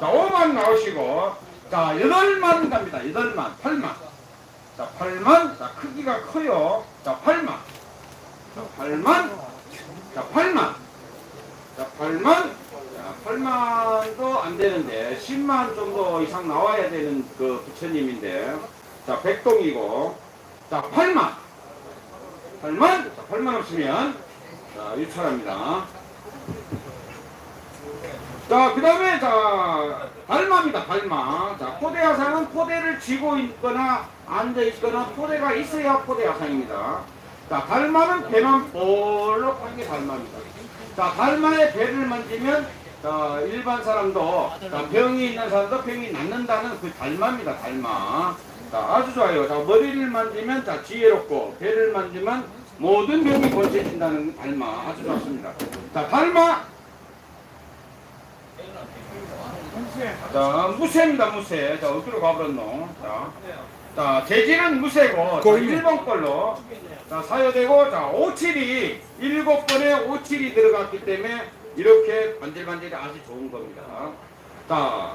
자, 5만 나오시고, 자, 8만 갑니다. 8만, 8만. 자, 8만. 자, 크기가 커요. 자, 8만. 자, 8만. 자, 8만. 자, 8만. 자, 8만도 안 되는데, 10만 정도 이상 나와야 되는 그 부처님인데, 자, 백동이고, 자, 8만. 8만. 자, 8만 없으면, 자, 유찰합니다. 자, 그 다음에, 자, 발마입니다, 발마. 자, 포대 야상은 포대를 쥐고 있거나 앉아 있거나 포대가 있어야 포대 야상입니다. 자, 발마는 배만 볼록 한게 발마입니다. 자, 발마의 배를 만지면, 자, 일반 사람도, 자, 병이 있는 사람도 병이 낫는다는 그 달마입니다, 달마. 자, 아주 좋아요. 자, 머리를 만지면, 자, 지혜롭고, 배를 만지면 모든 병이 고쳐진다는 달마. 아주 좋습니다. 자, 달마. 자, 무쇠입니다, 무쇠. 자, 어디로 가버렸노? 자, 자, 재질은 무쇠고, 자, 거의 1번 걸로. 자, 사유되고, 자, 57이, 7번에 57이 들어갔기 때문에 이렇게 반질반질이 아주 좋은 겁니다. 자,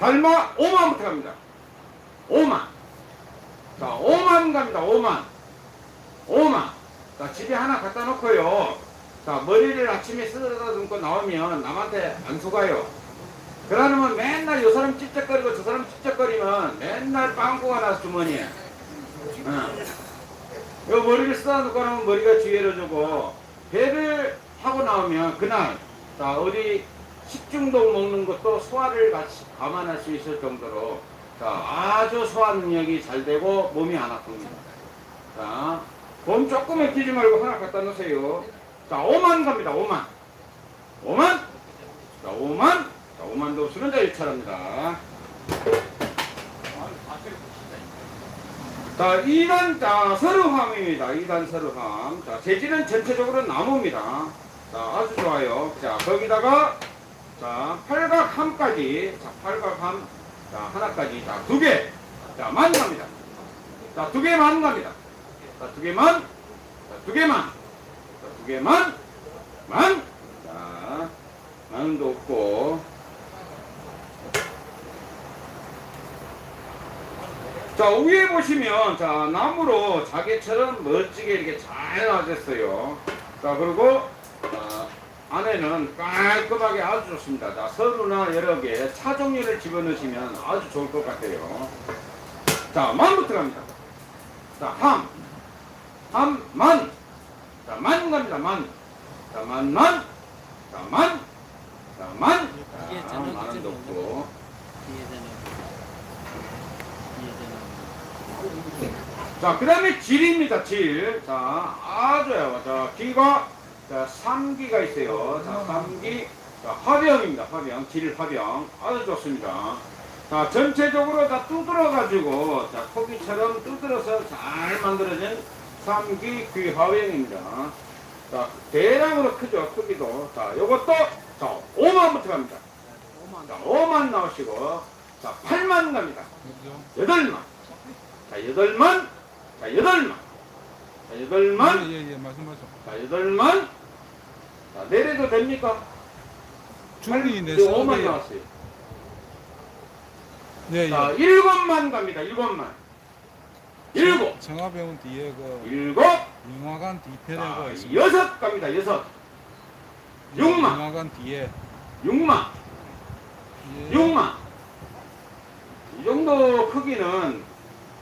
달마 5만부터 갑니다. 5만. 자, 5만 갑니다, 5만. 5만. 자, 집에 하나 갖다 놓고요. 자, 머리를 아침에 쓰다듬고 나오면 남한테 안 속아요. 그러면 맨날 요 사람 찝쩍거리고 저 사람 찝쩍거리면 맨날 빵꾸가 나서 주머니에. 어. 요 머리를 쓰다듬고 나면 머리가 지혜로주고 배를 하고 나오면 그날 자 어디 식중독 먹는 것도 소화를 같이 감안할 수 있을 정도로 자 아주 소화 능력이 잘 되고 몸이 안 아픕니다. 자, 몸 조금 액히지 말고 하나 갖다 놓으세요. 자, 5만 갑니다. 5만. 5만. 자, 5만. 자, 5만도 없으면 자, 1차랍니다. 자, 2단, 자, 서르함입니다. 2단 서르함. 자, 재질은 전체적으로 나무입니다. 자, 아주 좋아요. 자, 거기다가, 자, 팔각함까지. 자, 팔각함. 자, 하나까지. 자, 두 개. 자, 만 갑니다. 자, 두 개만 갑니다. 자, 두 개만. 자, 두 개만. 자, 두 개만. 만. 자, 만도 없고. 자, 위에 보시면, 자, 나무로 자개처럼 멋지게 이렇게 잘 놔졌어요. 자, 그리고, 아, 안에는 깔끔하게 아주 좋습니다. 자, 서루나 여러 개, 차 종류를 집어넣으시면 아주 좋을 것 같아요. 자, 만부터 갑니다. 자, 함. 함, 만. 자, 만 갑니다, 만. 자, 만, 만. 자, 만. 자, 만. 자, 이제 넣고. 이해되는 이해되는 자, 그 다음에 질입니다, 질. 자, 아주요. 자, 기가, 자, 3기가 있어요. 자, 3기. 자, 화병입니다, 화병. 질 화병. 아주 좋습니다. 자, 전체적으로 다 두드러가지고, 자, 토끼처럼 두드러서 잘 만들어진 3기 귀화병입니다. 자, 대량으로 크죠, 크기도. 자, 요것도, 자, 5만부터 갑니다. 5만 자, 5만 나오시고, 자, 8만 갑니다. 그죠? 8만. 자, 여덟만. 자, 여덟 만. 자, 여덟 만. 예 예 예, 말씀하세요. 자, 여덟 만. 자, 내려도 됩니까? 충분히 내 지금 5만 서울에 나왔어요. 네 자, 예. 일곱만 갑니다. 일곱만. 일곱. 청화병원 뒤에 그 일곱. 잉화관 자, 뒤편에가 있습니다. 여섯 갑니다. 여섯. 육만. 잉화관 뒤에 육만. 예. 육만. 이 정도 크기는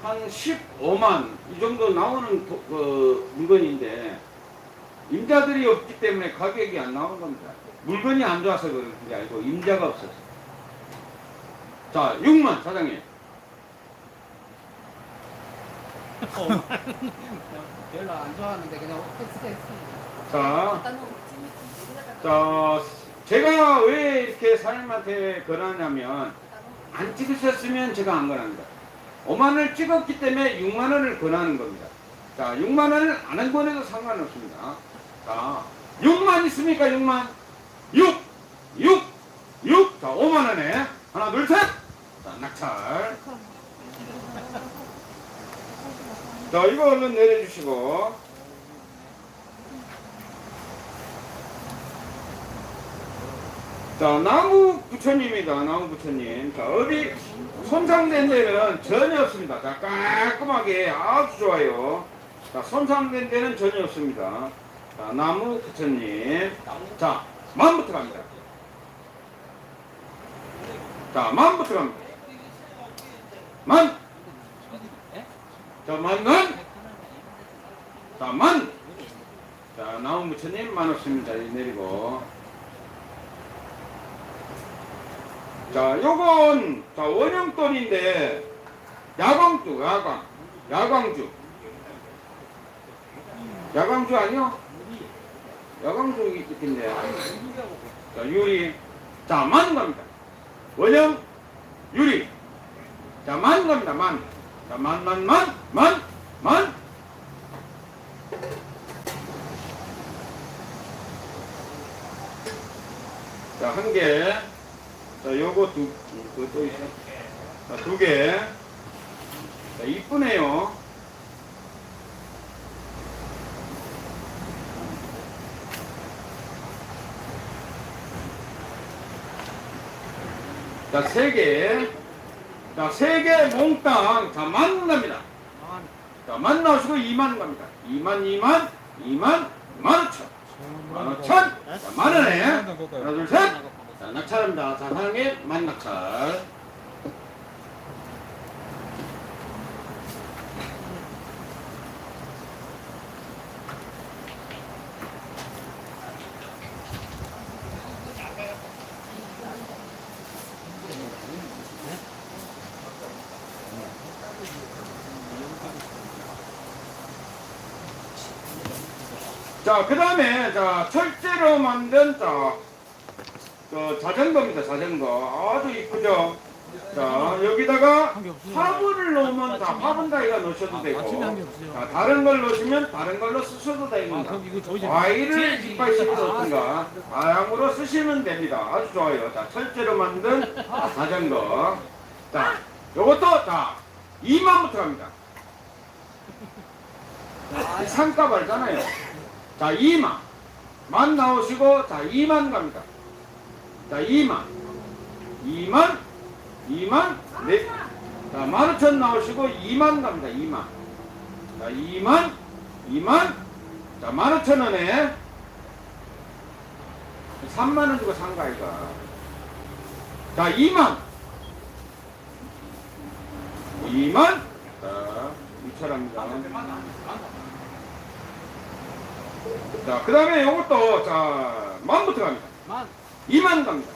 한 15만 이 정도 나오는 도- 그 물건인데 임자들이 없기 때문에 가격이 안 나오는 겁니다. 물건이 안 좋아서 그런 게 아니고 임자가 없어서. 자, 6만 사장님. 별로 안 좋아하는데 그냥 자, 자, 제가 왜 이렇게 사장님한테 권하냐면 안 찍으셨으면 제가 안 권합니다. 5만 원을 찍었기 때문에 6만 원을 권하는 겁니다. 자, 6만 원을 안 권해도 상관없습니다. 자, 6만 있습니까? 6만? 6! 6! 6! 자, 5만 원에 하나, 둘, 셋! 자, 낙찰. 자, 이거 얼른 내려주시고. 자, 나무 부처님이다, 나무 부처님. 자, 어디 손상된 데는 전혀 없습니다. 자, 깔끔하게 아주 좋아요. 자, 손상된 데는 전혀 없습니다. 자, 나무 부처님. 자, 만부터 갑니다. 자, 만부터 갑니다. 만. 자, 만, 만. 자, 만. 자, 나무 부처님 만 없습니다. 이 내리고. 자, 요건 자 원형돈인데 야광주, 야광, 야광주, 야광주 아니요? 야광주 있겠네. 자, 유리, 자, 만 갑니다. 원형 유리, 자, 만 갑니다. 만, 자, 만, 만, 만, 만, 만. 자, 한 개. 자, 요거 두, 그또 있어. 자, 두 개. 자, 이쁘네요. 자, 세 개. 자, 세 개 몽땅. 자, 만 갑니다. 만. 자, 만 나오시고 2만 갑니다. 2만, 2만, 2만, 만 오천. 만 오천. 자, 만 원에. 하나, 둘, 셋. 자, 낙찰합니다. 자, 사랑의 만 낙찰. 자, 그 다음에, 자, 철제로 만든, 자, 그 자전거입니다, 자전거. 아주 이쁘죠? 자, 여기다가 화분을 넣으면 다 화분 다이가 넣으셔도 되고, 한게 없어요. 자, 다른 걸 넣으시면 다른 걸로 쓰셔도 아, 됩니다. 집 과일을 이빨 씹어넣든가 다양으로 쓰시면 됩니다. 아주 좋아요. 자, 철제로 만든 자전거. 자, 요것도, 자, 2만부터 갑니다. 자, 상가 알잖아요. 자, 2만. 만 나오시고, 자, 2만 갑니다. 자, 2만. 2만. 2만. 네. 자, 15,000 나오시고, 2만 갑니다. 2만. 자, 2만. 2만. 자, 15,000원에 3만원 주고 산거 아이가. 자, 2만. 2만. 자, 유찰합니다. 자, 그 다음에 요것도, 자, 만부터 갑니다. 만. 2만 갑니다.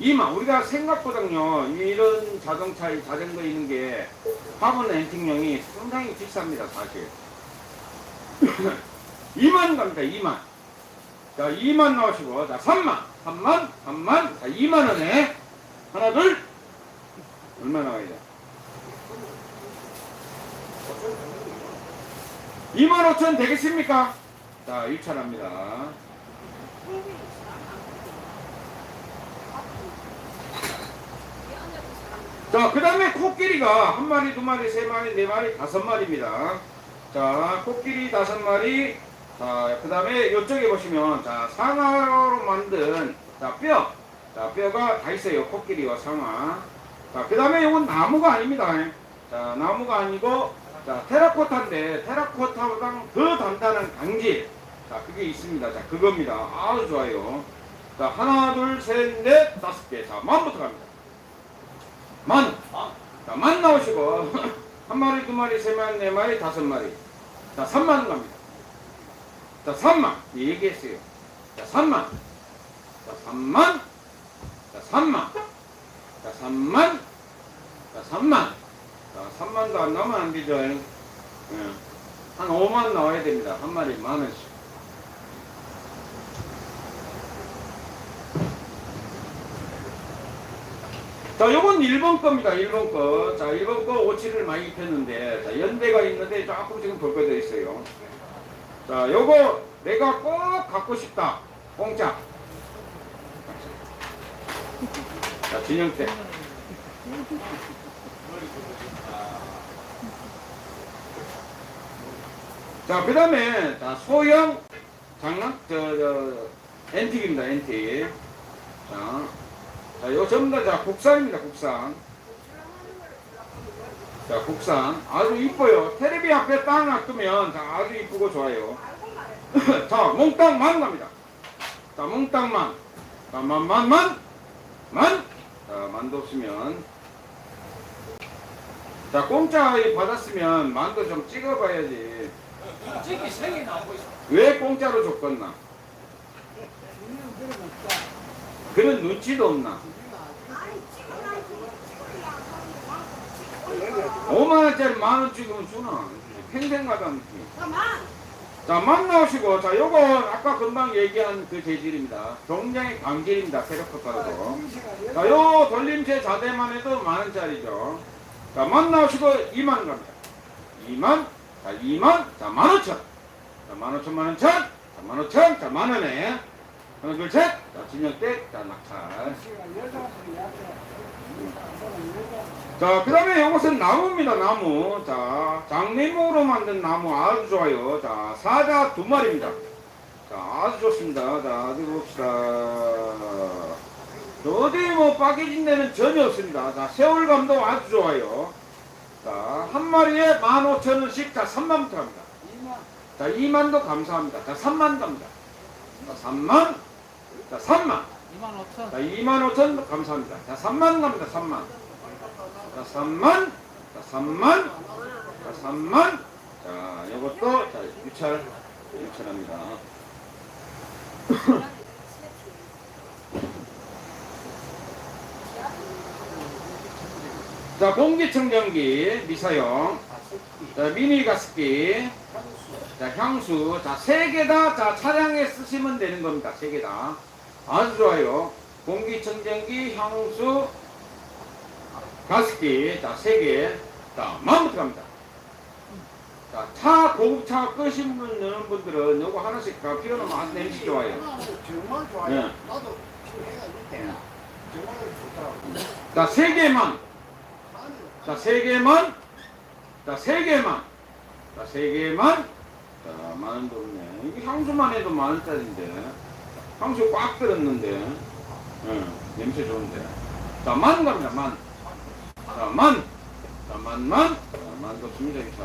2만. 우리가 생각보다요, 이런 자동차, 이 자전거 있는 게, 화분 렌팅용이 상당히 비쌉니다, 사실. 2만 갑니다, 2만. 자, 2만 나오시고, 자, 3만. 3만, 3만, 자, 2만 원에, 하나, 둘, 얼마 나와야 돼? 2만 5천 되겠습니까? 자, 1차랍니다. 자, 그 다음에 코끼리가 한 마리, 두 마리, 세 마리, 네 마리, 다섯 마리입니다. 자, 코끼리 다섯 마리. 자, 그 다음에 이쪽에 보시면, 자, 상아로 만든, 자, 뼈. 자, 뼈가 다 있어요. 코끼리와 상아. 자, 그 다음에 이건 나무가 아닙니다. 자, 나무가 아니고, 자, 테라코타인데, 테라코타보다 더 단단한 강질. 자, 그게 있습니다. 자, 그겁니다. 아주 좋아요. 자, 하나, 둘, 셋, 넷, 다섯 개. 자, 만부터 갑니다. 만. 자, 만 나오시고, 한 마리, 두 마리, 세 마리, 네 마리, 다섯 마리. 자, 3만 갑니다. 자, 3만. 예, 얘기했어요. 자, 3만. 자, 3만. 자, 3만. 자, 3만. 자, 3만. 자, 3만도 안 나오면 안 되죠. 예. 한 5만 나와야 됩니다. 한 마리 만 원씩. 자, 요건 1번 겁니다. 1번 거. 자, 1번 거 오치를 많이 입혔는데, 자, 연대가 있는데 조금 지금 벌거져 있어요. 자, 요거 내가 꼭 갖고 싶다. 공짜. 자, 진영태. 자, 그 다음에, 자, 소형 장난, 저, 저, 엔틱입니다, 엔틱. 자, 자, 이거 전부 다 자, 국산입니다, 국산. 자, 국산. 아주 이뻐요. 테레비 앞에 딱 놔두면 자, 아주 이쁘고 좋아요. 자, 몽땅 만 갑니다. 자, 몽땅 만. 자, 만, 만, 만. 만. 자, 만도 없으면. 자, 공짜 받았으면 만도 좀 찍어봐야지. 찍기 생이 나오고 있어. 왜 공짜로 줬겠나? 그런 눈치도 없나? 5만원짜리 만원 찍으면 주나? 평생 가다 느낌. 자, 만 나오시고, 자, 요거 아까 금방 얘기한 그 재질입니다. 굉장히 광질입니다. 따르고. 자, 요 돌림체 자대만 해도 만원짜리죠. 자, 만 나오시고 2만 갑니다. 2만, 자, 2만, 자, 만오천. 자, 만오천, 만오천, 자, 만오천, 자, 만원에. 둘, 셋. 자, 진영댁, 자, 낙찰. 자, 그 다음에 이것은 나무입니다, 나무. 자, 장내목으로 만든 나무 아주 좋아요. 자, 사자 두 마리입니다. 자, 아주 좋습니다. 자, 어디 봅시다. 어디 뭐 빠개진 데는 전혀 없습니다. 자, 세월감도 아주 좋아요. 자, 한 마리에 15,000원씩, 자, 3만부터 합니다. 자, 2만도 감사합니다. 자, 3만 갑니다. 자, 3만. 자, 3만. 2만 5천. 자, 2만 5천 감사합니다. 자, 3만 갑니다. 3만. 자, 3만. 자, 3만. 자, 3만. 자, 이것도 자, 유찰 유찰합니다. 자, 공기청정기 미사용. 자, 미니 가습기. 자, 향수. 자, 세 개 다, 자, 차량에 쓰시면 되는 겁니다. 세 개 다. 아주 좋아요. 공기청정기, 향수, 가습기. 자, 세 개. 자, 마음부터 갑니다. 자, 차, 고급차 끄신 분, 넣는 분들은 요거 하나씩 다 필요는 아주 냄새 좋아요. 정말 좋아요. 예. 나도 해가 있대. 정말 좋더라고. 자, 세 개만. 자, 세 개만. 자, 세 개만. 자, 세 개만. 자, 만 원도 없네. 이게 향수만 해도 만 원짜리인데. 향수 꽉 들었는데. 응, 냄새 좋은데. 자, 만 갑니다, 만. 자, 만. 자, 만, 만. 자, 만도 없습니다, 기사.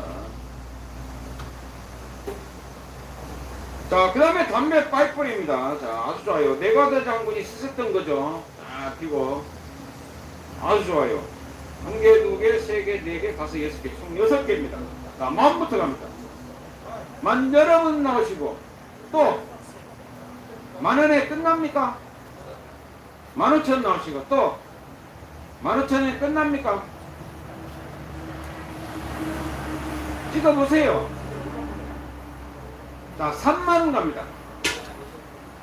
자, 그 다음에 담배 파이프입니다. 자, 아주 좋아요. 네가드 장군이 쓰셨던 거죠. 자, 피고. 아주 좋아요. 한 개, 두 개, 세 개, 네 개, 다섯, 여섯 개, 총 여섯 개입니다. 자, 만부터 갑니다. 만 여러분 나오시고, 또, 만 원에 끝납니까? 만 오천 나오시고, 또, 만 오천에 끝납니까? 찍어보세요. 자, 3만 갑니다.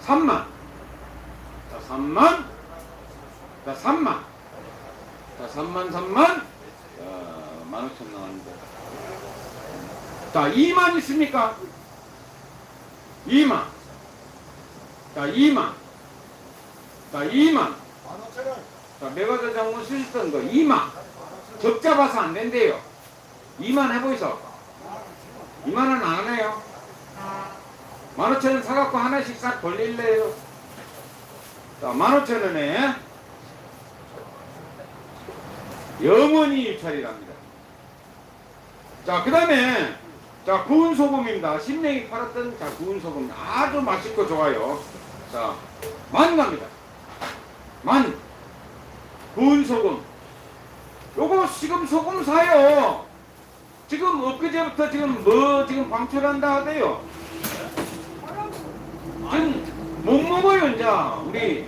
3만. 자, 3만. 자, 3만. 자, 3만, 3만. 자, 15,000 나왔는데. 자, 2만 있습니까? 2만. 자, 2만. 자, 2만. 만 오천 원. 자, 메가더 장군 쓰셨던 거 2만. 적자 봐서 안 된대요. 2만 해보이소. 2만 원안 해요. 15,000원 사갖고 하나씩 싹 돌릴래요. 자, 15,000원에 영원히 유찰이랍니다. 자, 그 다음에, 자, 구운 소금입니다. 신명이 팔았던 자, 구운 소금. 아주 맛있고 좋아요. 자, 만 갑니다. 만. 구운 소금. 요거 지금 소금 사요. 지금 엊그제부터 지금 뭐 지금 방출한다 하대요. 지금 못 먹어요, 이제. 우리.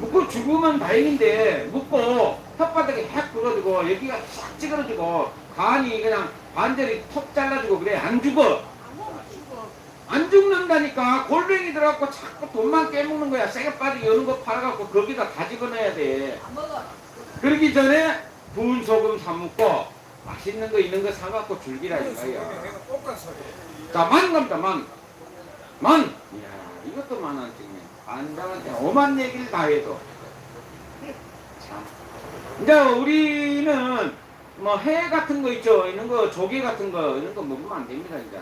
먹고 죽으면 다행인데, 먹고 혓바닥에 확 굴어지고, 여기가 싹 찌그러지고, 간이 그냥 반절이 톡 잘라지고 그래. 안 죽어. 안 죽는다니까. 골뱅이 들어갖고 자꾸 돈만 깨먹는 거야. 세게 빠지게 여는 거 팔아갖고 거기다 다 집어넣어야 돼. 그러기 전에 구운 소금 사먹고, 맛있는 거 있는 거 사갖고 즐기라 이거야. 자, 만 갑니다, 만. 만! 이야, 이것도 만원 찍네. 안장한테 오만 얘기를 다 해도. 참. 이제 우리는 뭐해 같은 거 있죠. 이런 거 조개 같은 거, 이런 거 먹으면 안 됩니다, 이제.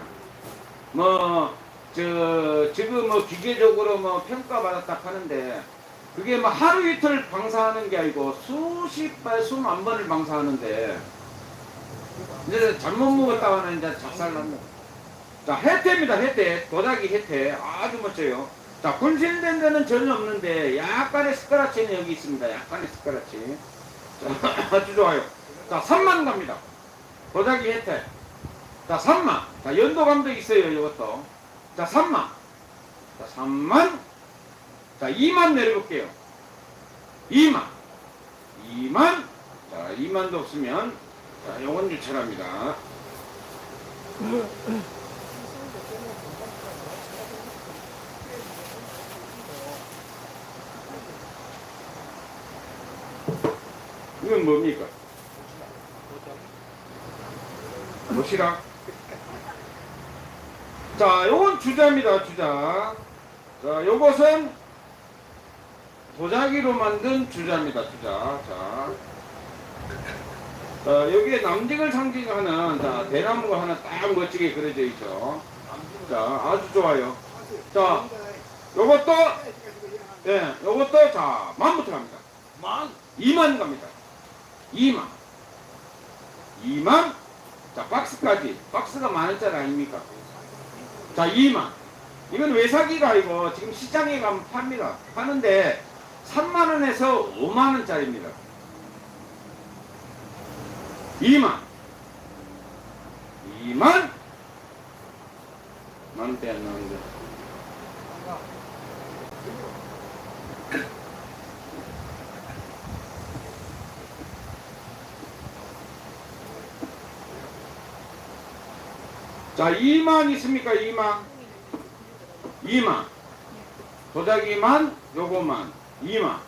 뭐, 저 지금 뭐 기계적으로 뭐 평가받았다 하는데 그게 뭐 하루 이틀 방사하는 게 아니고 수십 발 수만 번을 방사하는데 이제 잘못 먹었다가는 이제 작살납니다. 자 혜태입니다 혜태 도자기 혜태 아주 멋져요. 자 군실된 데는 전혀 없는데 약간의 스크라치는 여기 있습니다. 약간의 스크라치. 자, 아주 좋아요. 자 3만 갑니다. 도자기 혜태. 자 3만. 자 연도감도 있어요 이것도. 자 3만. 자 3만. 자 2만 내려볼게요. 2만. 2만. 자 2만도 없으면 자 요건 유찰합니다. 이건 뭡니까? 도시락. 자, 요건 주자입니다, 주자. 자, 요것은 도자기로 만든 주자입니다, 주자. 자. 자, 여기에 남직을 상징하는 자, 대나무가 하나 딱 멋지게 그려져 있죠. 자, 아주 좋아요. 자, 요것도, 예, 요것도 자, 만부터 갑니다. 만 2만 갑니다. 2만. 2만. 자, 박스까지. 박스가 많았잖아, 아닙니까? 자, 2만. 이건 외사기가 아니고 지금 시장에 가면 팝니다. 파는데 3만원에서 5만원짜리입니다. 2만. 2만. 만원대 안 나오는데. 자, 2만 있습니까? 2만. 2만. 도자기만, 요거만. 2만.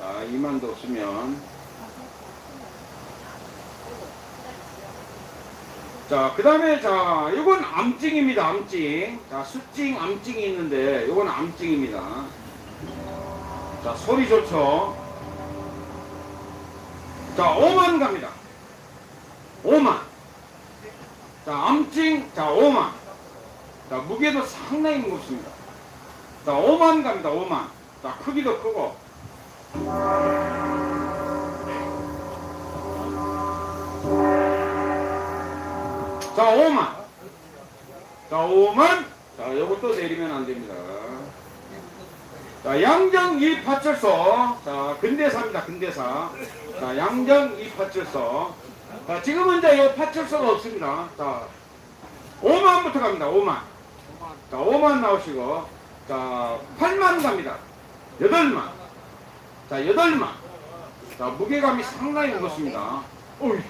자, 2만도 없으면. 자, 그 다음에, 자, 요건 암증입니다. 암증. 자, 수증, 암증이 있는데, 요건 암증입니다. 자, 소리 좋죠? 자, 5만 갑니다. 5만. 자, 암증, 자, 5만. 자, 무게도 상당히 무겁습니다. 자, 5만 갑니다, 5만. 자, 크기도 크고. 자, 5만. 자, 5만. 자, 요것도 내리면 안 됩니다. 자, 양정 이 파출소. 자, 근대사입니다, 근대사. 자, 양정 이 파출소. 자, 지금은 이제 이 파출소가 없습니다. 자, 5만부터 갑니다. 5만. 자, 5만 나오시고, 자, 8만 갑니다. 8만. 자, 8만. 자, 무게감이 상당히 무겁습니다. 어이.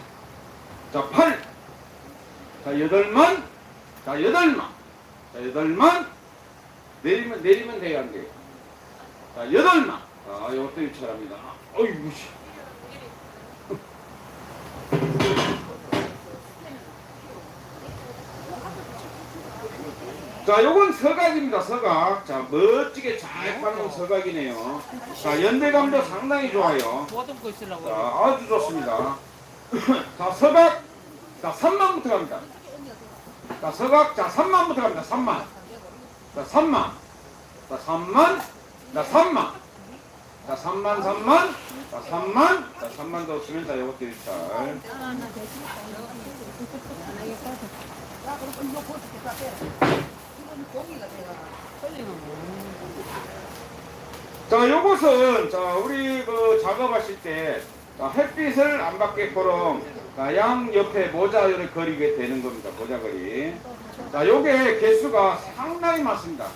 자, 8. 자, 8만. 자, 8만. 자, 8만. 내리면, 내리면 돼요, 안 돼요? 자, 8만. 자, 이것도 유찰합니다. 어이구, 씨. 자, 요건 서각입니다, 서각. 자, 멋지게 잘 파는 서각이네요. 자, 연대감도 상당히 좋아요. 있으려고 자, 아주 좋습니다. 자, 서각. 자, 3만부터 갑니다. 자, 서각. 자, 3만부터 갑니다. 3만. 자, 3만. 자, 3만. 자, 3만. 자, 3만, 3만. 자, 3만. 자, 3만 더 없으면 자, 요것도 일잘. 자, 요것은 자, 우리 그 작업하실 때 자, 햇빛을 안 받게끔 자, 양 옆에 모자를 그리게 되는 겁니다. 모자걸이. 자, 요게 개수가 상당히 많습니다.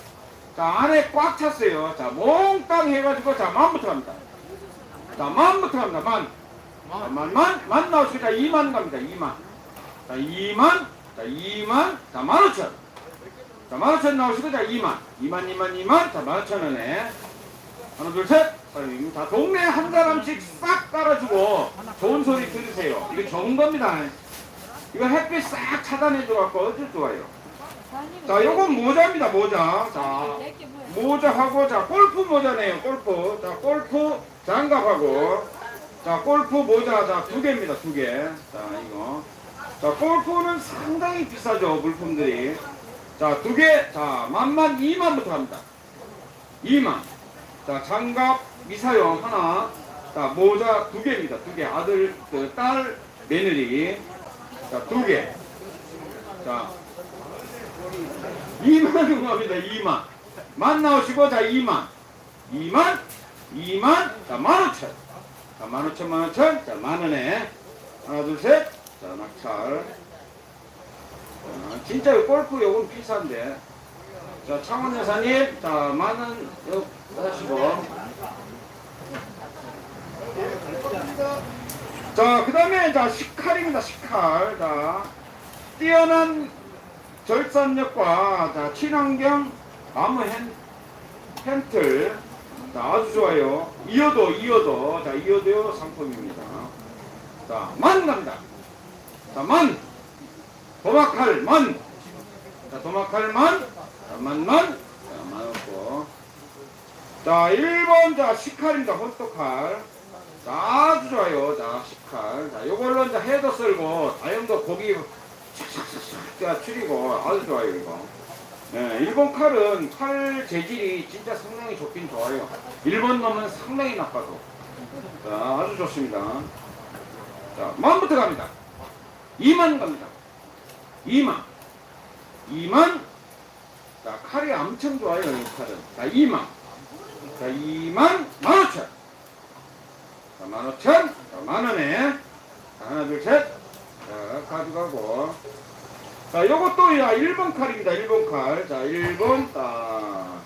자, 안에 꽉 찼어요. 자, 몽땅 해가지고 자, 만부터 갑니다. 자, 만부터 갑니다. 만. 자, 만, 만, 만 나오시니까 2만 갑니다. 2만. 자, 2만. 자, 2만. 자, 15,000. 자, 15,000 나오시고 자, 2만. 2만, 2만, 2만. 자, 15,000원에. 하나, 둘, 셋. 자, 동네 한 사람씩 싹 깔아주고 좋은 소리 들으세요. 이거 좋은 겁니다. 이거 햇빛 싹 차단해줘갖고 어쩔 좋아요. 자, 요건 모자입니다, 모자. 자, 모자하고, 자, 골프 모자네요, 골프. 자, 골프 장갑하고, 자, 골프 모자, 자, 두 개입니다, 두 개. 자, 이거. 자, 골프는 상당히 비싸죠, 물품들이. 자, 두 개. 자, 만만 2만부터 갑니다. 2만. 자, 장갑 미사용 하나. 자, 모자 두 개입니다. 두 개. 아들, 그, 딸, 며느리. 자, 두 개. 자, 2만 원 갑니다. 2만. 만 나오시고, 자, 2만. 2만, 2만, 자, 15,000. 자, 15,000, 15,000. 자, 만 원에. 하나, 둘, 셋. 자, 낙찰. 자, 진짜 이 골프 요금 비싼데. 자, 창원 여사님. 자, 만 원, 요, 하시고. 자, 그 다음에, 자, 식칼입니다. 식칼. 자, 뛰어난 절산력과 자, 친환경 나무 헨, 펜틀. 자, 아주 좋아요. 이어도, 이어도. 자, 이어도 상품입니다. 자, 만 갑니다. 자, 만. 도마칼, 만. 자, 도마칼, 만. 자, 만, 만. 자, 만 없고. 자, 1번, 자, 식칼입니다. 홀토칼. 자, 아주 좋아요. 자, 식칼. 자, 요걸로 이제 해도 썰고, 다용도 고기 샥샥샥 자, 추리고, 아주 좋아요, 이거. 네, 일본 칼은 칼 재질이 진짜 상당히 좋긴 좋아요. 일본 놈은 상당히 나빠도. 자, 아주 좋습니다. 자, 만부터 갑니다. 2만 갑니다. 2만. 2만. 자, 칼이 엄청 좋아요, 이 칼은. 자, 2만. 자, 2만 15,000. 자, 15,000. 자, 만원에. 자, 하나, 둘, 셋. 자, 가져가고. 자, 요것도 야, 1번 칼입니다. 1번 칼. 자, 1번, 딱.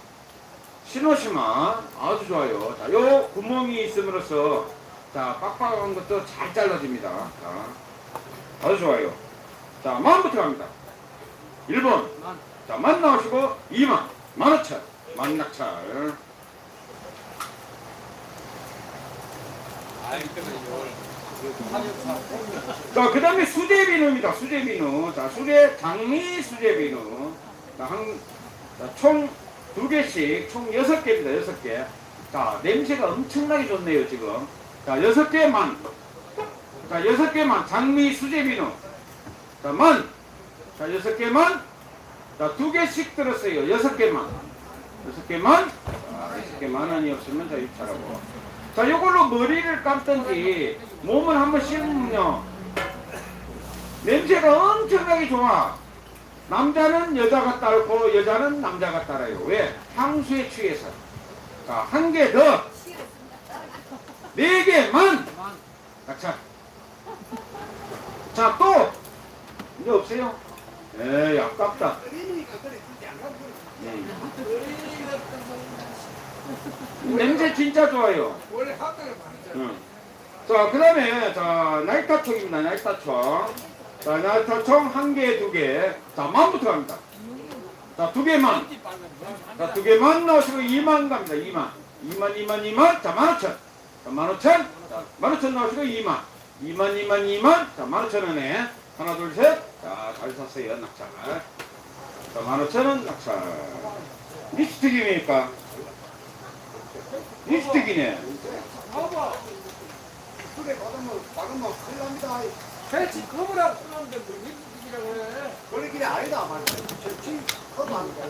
시노시마. 아주 좋아요. 자, 요 구멍이 있음으로써, 자, 빡빡한 것도 잘 잘라집니다. 자, 아주 좋아요. 자, 만부터 갑니다. 1번. 만. 자, 만 나오시고, 2만. 만오천. 만낙찰. 자, 그 다음에 수제비누입니다. 수제비누. 자, 수제, 장미 수제비누. 자, 한, 자, 총두 개씩, 총 여섯 개입니다. 여섯 개. 자, 냄새가 엄청나게 좋네요, 지금. 자, 여섯 개만. 자, 여섯 개만. 장미 수제비누. 자, 만. 자, 여섯 개만. 자, 두 개씩 들었어요. 여섯 개만. 여섯 개만. 자, 여섯 개만 원이 없으면 자, 입찰하고. 자, 요걸로 머리를 감든지 몸을 한번 씹으면요. 냄새가 엄청나게 좋아. 남자는 여자가 따르고 여자는 남자가 따라요. 왜? 향수에 취해서. 자, 한 개 더. 네 개만. 만. 낙찰. 자, 또. 이제 없어요? 에이, 아깝다. 음. 냄새 진짜 좋아요. 원래 학교를 응. 자, 그 다음에, 자, 나이타총입니다, 나이타총. 자, 나이타총 한 개, 두 개. 자, 만부터 갑니다. 자, 두 개만. 자, 두 개만 나오시고 2만 갑니다, 2만. 2만, 2만, 2만. 자, 15,000. 자, 15,000. 자, 15,000 나오시고 2만. 2만, 2만, 2만. 자, 15,000원에. 하나, 둘, 셋. 자, 잘 샀어요, 낙찰. 자, 15,000원 낙찰. 립스틱입니까? 립스틱이네. 봐봐. 그래 받으면 받으면 큰일 납니다. 배치 커버라고 쓰는데 뭐 일이라고 해. 원래 길이 아니다 말이야. 저지 커버 안 돼.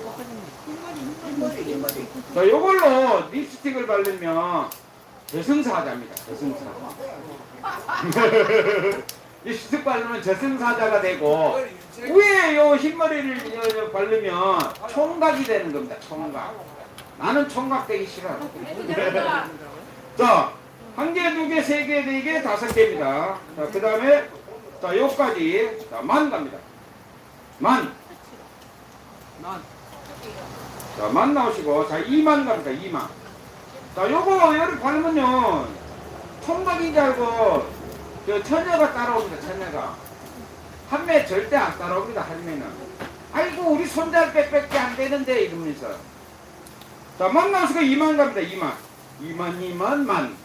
흰머리 흰머리. 자, 요걸로 립스틱을 바르면 저승사자입니다. 저승사. 립스틱 바르면 저승사자가 되고 위에 요 흰머리를 바르면 총각이 되는 겁니다. 총각. 나는 총각 되기 싫어. 자, 한 개, 두 개, 세 개, 네 개, 다섯 개입니다. 자, 그 다음에 자, 요까지 자, 만 갑니다. 만. 만. 자, 만 나오시고, 자, 2만 갑니다, 2만. 자, 요거, 열을 바르면요, 총각인 줄 알고, 저, 처녀가 따라옵니다, 처녀가. 한매 절대 안 따라옵니다, 한매는. 아이고, 우리 손자 빽빽이 안 되는데, 이러면서. 자, 만 나오시고, 2만 갑니다, 2만. 2만, 2만, 만.